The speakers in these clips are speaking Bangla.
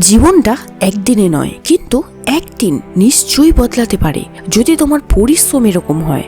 জীবনটা একদিনে নয় কিন্তু একদিন নিশ্চয়ই বদলাতে পারে। যদি তোমার পরিশ্রম এরকম হয়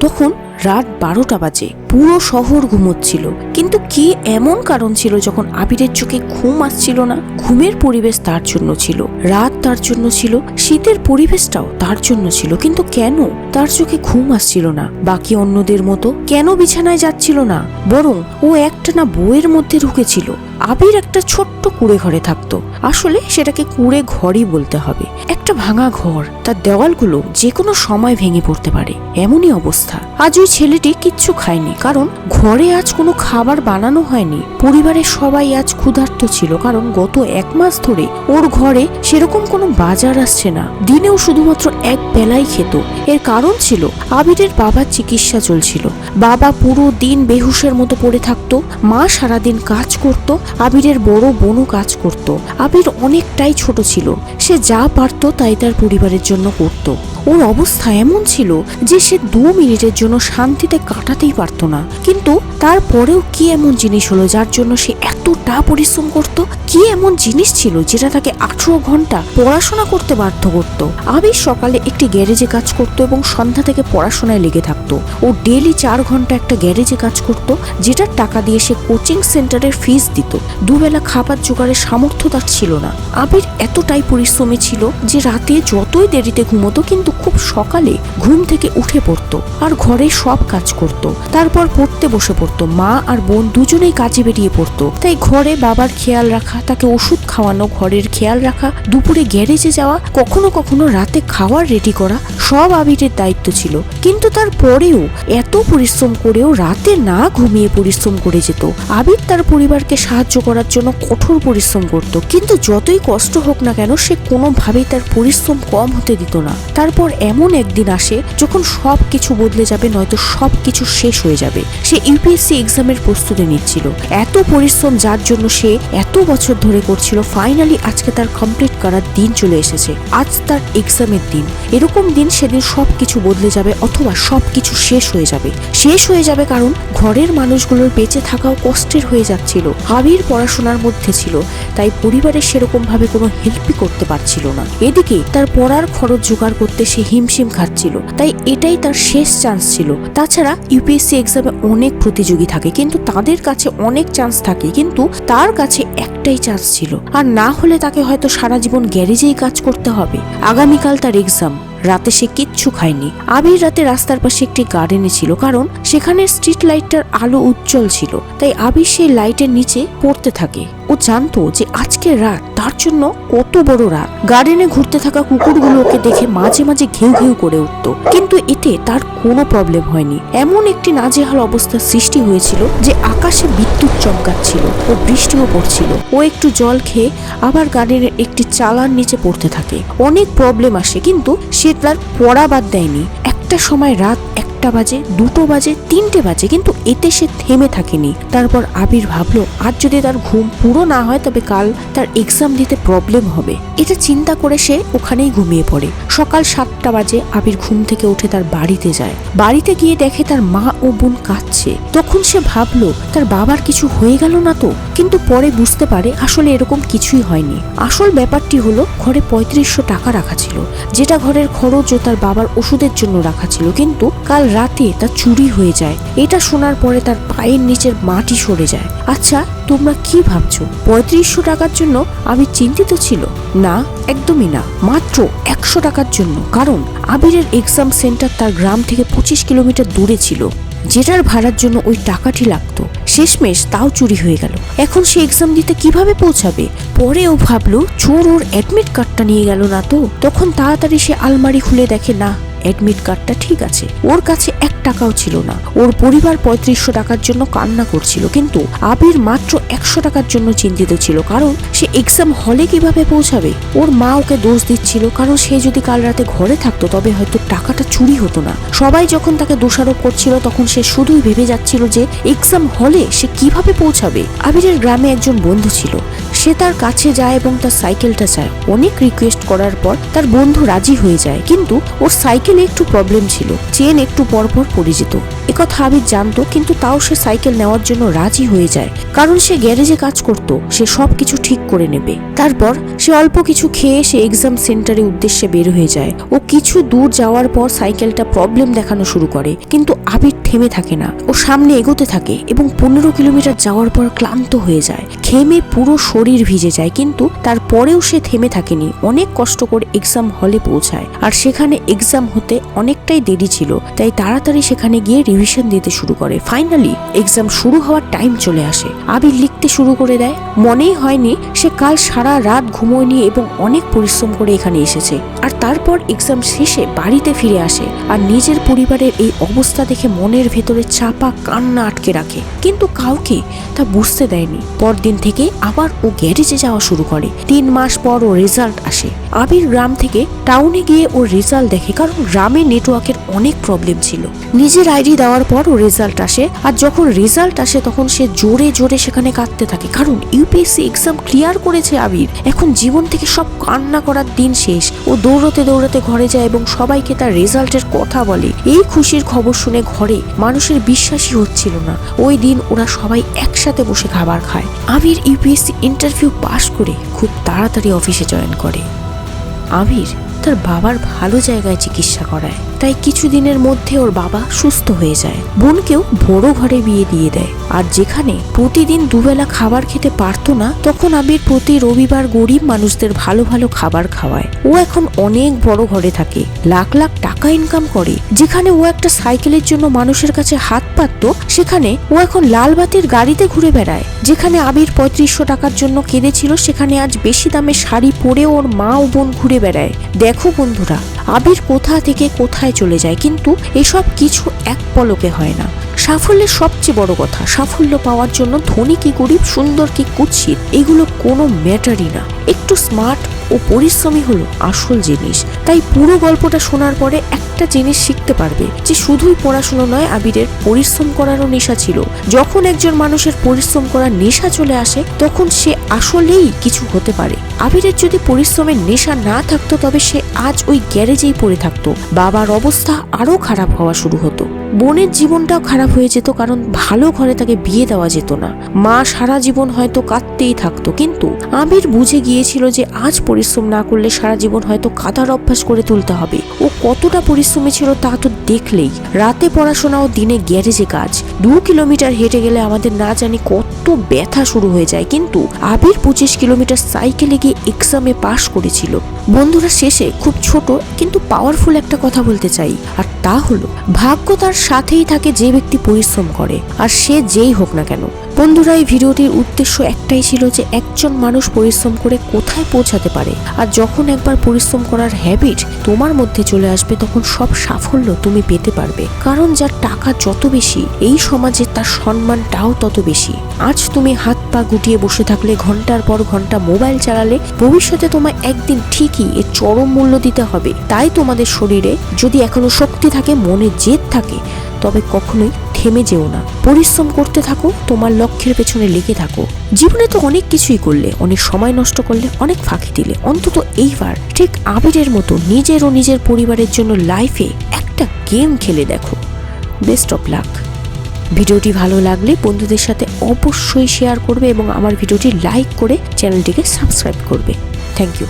তখন রাত বারোটা বাজে। পুরো শহর ঘুমোচ্ছিল। কিন্তু কি এমন কারণ ছিল যখন আবিরের চোখে ঘুম আসছিল না? ঘুমের পরিবেশ তার জন্য ছিল। রাত তার জন্য ছিল, শীতের পরিবেশটাও তার জন্য ছিল। কিন্তু কেন? তার চোখে ঘুম আসছিল না। বাকি অন্যদের মতো কেন বিছানায় যাচ্ছিল না? বরং ও একটা না বইয়ের মধ্যে ঢুকেছিল। আবির একটা ছোট্ট কুড়ে ঘরে থাকতো। আসলে সেটাকে কুড়ে ঘরই বলতে হবে। একটা ভাঙা ঘর। তার দেওয়ালগুলো যে কোনো সময় ভেঙে পড়তে পারে। এমনই অবস্থা। আজ ওই ছেলেটি কিচ্ছু খায়নি, কারণ ঘরে আজ কোনো খাবার বানানো হয়নি। পরিবারের সবাই আজ ক্ষুধার্ত ছিল, কারণ গত এক মাস ধরে ওর ঘরে সেরকম কোনো বাজার আসছে না। দিনেও শুধুমাত্র এক বেলাই খেত। এর কারণ ছিল, আবিরের বাবার চিকিৎসা চলছিল। বাবা পুরো দিন বেহুশের মতো পড়ে থাকতো, মা সারাদিন কাজ করত, আবিরের বড় বোনও কাজ করত। আবির অনেকটাই ছোট ছিল, সে যা পারত তাই তার পরিবারের জন্য করত। ওর অবস্থা এমন ছিল যে সে দু মিনিটের জন্য শান্তিতে কাটাতেই পারত না। কিন্তু তারপরেও কি এমন জিনিস হলো যার জন্য সে এতটা পরিশ্রম করত? কি এমন জিনিস ছিল যেটা তাকে আঠেরো ঘণ্টা পড়াশোনা করতে বাধ্য করত? আবির সকালে একটি গ্যারেজে কাজ করত এবং সন্ধ্যা থেকে পড়াশোনায় লেগে থাকতো। ও ডেলি চার ঘণ্টা একটা গ্যারেজে কাজ করত, যেটার টাকা দিয়ে সে কোচিং সেন্টারের ফিস দিত। দুবেলা খাবার জোগাড়ের সামর্থ্য তার ছিল না। আবির এতটাই পরিশ্রমী ছিল যে রাতে যতই দেরিতে ঘুমতো, কিন্তু খুব সকালে ঘুম থেকে উঠে পড়তো আর ঘরে সব কাজ করত। তারপর পড়তে বসে পড়তো। মা আর বোন দুজনেই কাজে বেরিয়ে পড়তো। তাই ঘরে বাবার খেয়াল রাখা, তাকে ওষুধ খাওয়ানো, ঘরের খেয়াল রাখা, দুপুরে গ্যারেজে যাওয়া, কখনো কখনো রাতে খাওয়ার রেডি করা, সব আবিরের দায়িত্ব ছিল। কিন্তু তারপরেও এত পরিশ্রম করেও রাতে না ঘুমিয়ে পরিশ্রম করে যেত। আবির তার পরিবারকে সাহায্য করার জন্য কঠোর পরিশ্রম করত। কিন্তু যতই কষ্ট হোক না কেন, সে কোনোভাবেই তার পরিশ্রম কম হতে দিত না। তারপর এমন একদিন আসে যখন সব কিছু বদলে যাবে, নয়তো সব কিছু শেষ হয়ে যাবে। সে ইউপিএসসি এক্সামের প্রস্তুতি নিচ্ছিল। এত পরিশ্রম যার জন্য সে এত বছর ধরে করছিল, ফাইনালি আজকে তার কমপ্লিট করার দিন চলে এসেছে। আজ তার এক্সামের দিন। এরকম দিন সেদিন সব কিছু বদলে যাবে অথবা সব কিছু শেষ হয়ে যাবে। শেষ হয়ে যাবে কারণ ঘরের মানুষগুলোর বেঁচে থাকাও কষ্টের হয়ে যাচ্ছিল। হাবির পড়াশোনার মধ্যে ছিল, তাই পরিবারের সেরকম ভাবে কোনো হেল্পই করতে পারছিল না। এদিকে তার পড়ার খরচ জোগাড় করতে সে হিমশিম খাচ্ছিল। তাই এটাই তার শেষ চান্স ছিল। তাছাড়া ইউপিএসসি এক্সামে অনেক প্রতিযোগী থাকে, কিন্তু তাদের কাছে অনেক চান্স থাকে, কিন্তু তার কাছে একটাই চান্স ছিল। আর না হলে তাকে হয়তো সারা জীবন গ্যারেজেই কাজ করতে হবে। আগামীকাল তার এক্সাম রাতে সে কিচ্ছু খায়নি। আবির রাতে রাস্তার পাশে একটি গার্ডেনে ছিল, কারণ সেখানে স্ট্রিট লাইটটার আলো উজ্জ্বল ছিল, তাই আবির সেই লাইটের নিচে পড়তে থাকে। ও জানতো যে আজকে রাত, তার জন্য কত বড় রাত। গার্ডেনে ঘুরতে থাকা কুকুরগুলোকে দেখে মাঝে মাঝে ঘেউ ঘেউ করে উঠত, কিন্তু এতে তার কোনো প্রবলেম হয়নি। এমন একটি নাজেহাল অবস্থার সৃষ্টি হয়েছিল যে আকাশে বিদ্যুৎ চমকাচ্ছিল ও বৃষ্টিও পড়ছিল। ও একটু জল খেয়ে আবার গার্ডেনের একটি চালার নিচে পড়তে থাকে। অনেক প্রবলেম আসে, কিন্তু সে তার পড়া বাদ দেয়নি। একটা সময় রাত একটা বাজে, দুটো বাজে, তিনটে বাজে, কিন্তু এতে সে থেমে থাকেনি। তারপর আবির ভাবলো, আজ যদি তার ঘুম পুরো না হয়, তবে কাল তার এক্সাম দিতে প্রবলেম হবে। এটা চিন্তা করে সে ওখানেই ঘুমিয়ে পড়ে। সকাল সাতটা বাজে, আবির ঘুম থেকে উঠে তার বাড়িতে যায়। বাড়িতে গিয়ে দেখে তার মা ও বোন কাঁদছে। তখন সে ভাবলো, তার বাবার কিছু হয়ে গেল না তো? কিন্তু পরে বুঝতে পারে, আসলে এরকম কিছুই হয়নি। আসল ব্যাপারটি হলো, ঘরে পঁয়ত্রিশশো টাকা রাখা ছিল, যেটা ঘরের খরচ ও তার বাবার ওষুধের জন্য রাখা ছিল। কিন্তু কাল রাতে তা চুরি হয়ে যায়। এটা শোনার পরে তার পায়ের নিচের মাটি সরে যায়। আচ্ছা তোমরা কি ভাবছ? পঁয়ত্রিশশো টাকার জন্য আমি চিন্তিত ছিল? না, একদমই না। মাত্র একশো টাকার জন্য। কারণ আবিরের এক্সাম সেন্টার তার গ্রাম থেকে পঁচিশ কিলোমিটার দূরে ছিল। যেটার ভাড়ার জন্য ওই টাকাটি লাগতো। শেষমেশ তাও চুরি হয়ে গেল। এখন সে এক্সাম দিতে কীভাবে পৌঁছাবে? পরে ও ভাবলো, চোর ওর অ্যাডমিট কার্ডটা নিয়ে গেল না তো? তখন তাড়াতাড়ি সে আলমারি খুলে দেখে, না অ্যাডমিট কার্ডটা ঠিক আছে। ওর কাছে এক টাকাও ছিল না। ওর পরিবার পঁয়ত্রিশশো টাকার জন্য কান্না করছিল, কিন্তু আবির মাত্র একশো টাকার জন্য চিন্তিত ছিল, কারণ সে এক্সাম হলে কীভাবে পৌঁছাবে? ওর মা ওকে দোষ দিচ্ছিল, কারণ সে যদি কাল রাতে ঘরে থাকতো, তবে হয়তো টাকাটা চুরি হতো না। সবাই যখন তাকে দোষারোপ করছিল, তখন সে শুধুই ভেবে যাচ্ছিল যে এক্সাম হলে সে কীভাবে পৌঁছাবে। আবিরের গ্রামে একজন বন্ধু ছিল। সে তার কাছে যায় এবং তার সাইকেলটা চায়। অনেক রিকোয়েস্ট করার পর তার বন্ধু রাজি হয়ে যায়। কিন্তু ওর সাইকেলে একটু প্রবলেম ছিল। চেন একটু পরপর পড়ে যেত। একথা আবির জানতো, কিন্তু তাও সে সাইকেল নেওয়ার জন্য রাজি হয়ে যায়। কারণ সে গ্যারেজে কাজ করত, সে সব কিছু ঠিক করে নেবে। তারপর সে অল্প কিছু খেয়ে সে এক্সাম সেন্টারের উদ্দেশ্যে বের হয়ে যায়। ও কিছু দূর যাওয়ার পর সাইকেলটা প্রবলেম দেখানো শুরু করে, কিন্তু আবির থেমে থাকে না। ও সামনে এগোতে থাকে এবং পনেরো কিলোমিটার যাওয়ার পর ক্লান্ত হয়ে যায়। ঘেমে পুরো শরীর ভিজে যায়, কিন্তু তারপরেও সে থেমে থাকেনি। অনেক কষ্ট করে এক্সাম হলে পৌঁছায়। আর সেখানে এক্সাম হতে অনেকটাই দেরি ছিল, তাই তাড়াতাড়ি সেখানে গিয়ে রিভিশন দিতে শুরু করে। ফাইনালি এক্সাম শুরু হওয়ার টাইম চলে আসে। আবির লিখতে শুরু করে দেয়। মনেই হয়নি সে কাল সারা রাত ঘুমোয়নি এবং অনেক পরিশ্রম করে এখানে এসেছে। আর তারপর এক্সাম শেষে বাড়িতে ফিরে আসে আর নিজের পরিবারের এই অবস্থা দেখে মনের ভেতরে চাপা কান্না আটকে রাখে। কিন্তু কাউকে তা বুঝতে দেয়নি। পরদিন থেকে আবার ও গ্যারেজে যাওয়া শুরু করে। তিন মাস পর ও রেজাল্ট আসে। আবির গ্রাম থেকে টাউনে গিয়ে ওর রেজাল্ট দেখে, কারণ গ্রামে নেটওয়ার্কের অনেক প্রবলেম ছিল। নিজের আইডি দেওয়ার পর ও রেজাল্ট আসে, আর যখন রেজাল্ট আসে তখন সে জোরে জোরে সেখানে কাঁদতে থাকে। কারণ ইউপিএসসি এক্সাম ক্লিয়ার করেছে আবির। এখন জীবন থেকে সব কান্না করার দিন শেষ। ও দৌড়তে দৌড়াতে ঘরে যায় এবং সবাইকে তার রেজাল্টের কথা বলে। এই খুশির খবর শুনে ঘরে মানুষের বিশ্বাসই হচ্ছিল না। ওই দিন ওরা সবাই একসাথে বসে খাবার খায়। আবির ইউপিএসসি ইন্টারভিউ পাশ করে খুব তাড়াতাড়ি অফিসে জয়েন করে। আবির। তার বাবার ভালো জায়গায় চিকিৎসা করায়। তাই কিছুদিনের মধ্যে ওর বাবা সুস্থ হয়ে যায়। বোনকেও বড় ঘরে বিয়ে দিয়ে দেয়। আর যেখানে প্রতিদিন দুবেলা খাবার খেতে পারতো না, তখন আবির প্রতি রবিবার গরিব মানুষদের ভালো ভালো খাবার খাওয়ায়। ও এখন অনেক বড় ঘরে থাকে। লাখ লাখ টাকা ইনকাম করে। যেখানে ও একটা সাইকেলের জন্য মানুষের কাছে হাত পাততো, সেখানে ও এখন লালবাতির গাড়িতে ঘুরে বেড়ায়। যেখানে আবির পঁয়ত্রিশশো টাকার জন্য কেঁদেছিল, সেখানে আজ বেশি দামে শাড়ি পরে ওর মা ও বোন ঘুরে বেড়ায়। বন্ধুরা, আবির কোথা থেকে কোথায় চলে যায়, কিন্তু এসব কিছু এক পলকে হয় না। সাফল্যের সবচেয়ে বড় কথা, সাফল্য পাওয়ার জন্য ধনী কি গরিব, সুন্দর কি কুৎসিত, এগুলো কোনো ম্যাটারই না। একটু স্মার্ট ও পরিশ্রমী হলো আসল জিনিস। তাই পুরো গল্পটা শোনার পরে একটা জিনিস শিখতে পারবে, যে শুধুই পড়াশুনো নয়, আবিরের পরিশ্রম করারও নেশা ছিল। যখন একজন মানুষের পরিশ্রম করার নেশা চলে আসে, তখন সে আসলেই কিছু হতে পারে। আবিরের যদি পরিশ্রমের নেশা না থাকতো, তবে সে আজ ওই গ্যারেজেই পড়ে থাকতো। বাবার অবস্থা আরও খারাপ হওয়া শুরু হতো। বোনের জীবনটাও খারাপ হয়ে যেত, কারণ ভালো ঘরে তাকে বিয়ে দেওয়া যেত না। মা সারা জীবন হয়তো কাঁদতেই থাকতো, কিন্তু আবির বুঝে গিয়েছিল যে আজ পরিশ্রম না করলে সারা জীবন হয়তো কাদার অভ্যাস করে তুলতে হবে। ও কতটা পরিশ্রমী ছিল তা তো দেখলেই। রাতে পড়াশোনা ও দিনে গ্যারেজে কাজ। দু কিলোমিটার হেঁটে গেলে আমাদের না জানি কত ব্যথা শুরু হয়ে যায়, কিন্তু আবির পঁচিশ কিলোমিটার সাইকেলে গিয়ে এক্সামে পাশ করেছিল। বন্ধুরা শেষে, খুব ছোট, কিন্তু পাওয়ারফুল একটা কথা বলতে চাই। আর তা হলো, ভাগ্য তার সাথেই থাকে যে ব্যক্তি পরিশ্রম করে আর সে যেই হোক না কেন। বন্ধুরা, এই ভিডিওটির উদ্দেশ্য একটাই ছিল যে একজন মানুষ পরিশ্রম করে কোথায় পৌঁছাতে পারে। আর যখন একবার পরিশ্রম করার হ্যাবিট তোমার মধ্যে চলে আসবে, তখন সব সাফল্য তুমি পেতে পারবে। কারণ যার টাকা যত বেশি, এই সমাজে তার সম্মানটাও তত বেশি। আজ তুমি হাত পা গুটিয়ে বসে থাকলে, ঘণ্টার পর ঘণ্টা মোবাইল চালালে, ভবিষ্যতে তোমায় একদিন ঠিকই এর চরম মূল্য দিতে হবে। তাই তোমাদের শরীরে যদি এখনও শক্তি থাকে, মনে জেদ থাকে, তবে কখনোই থেমে যেও না। পরিশ্রম করতে থাকো, তোমার লক্ষ্যের পেছনে লেগে থাকো। জীবনে তো অনেক কিছুই করলে, অনেক সময় নষ্ট করলে, অনেক ফাঁকি দিলে। অন্তত এইবার ঠিক আবিরের মতো নিজের ও নিজের পরিবারের জন্য লাইফে একটা গেম খেলে দেখো। বেস্ট অফ লাক ভিডিওটি ভালো লাগলে বন্ধুদের সাথে অবশ্যই শেয়ার করবে এবং আমার ভিডিওটি লাইক করে চ্যানেলটিকে সাবস্ক্রাইব করবে। Thank you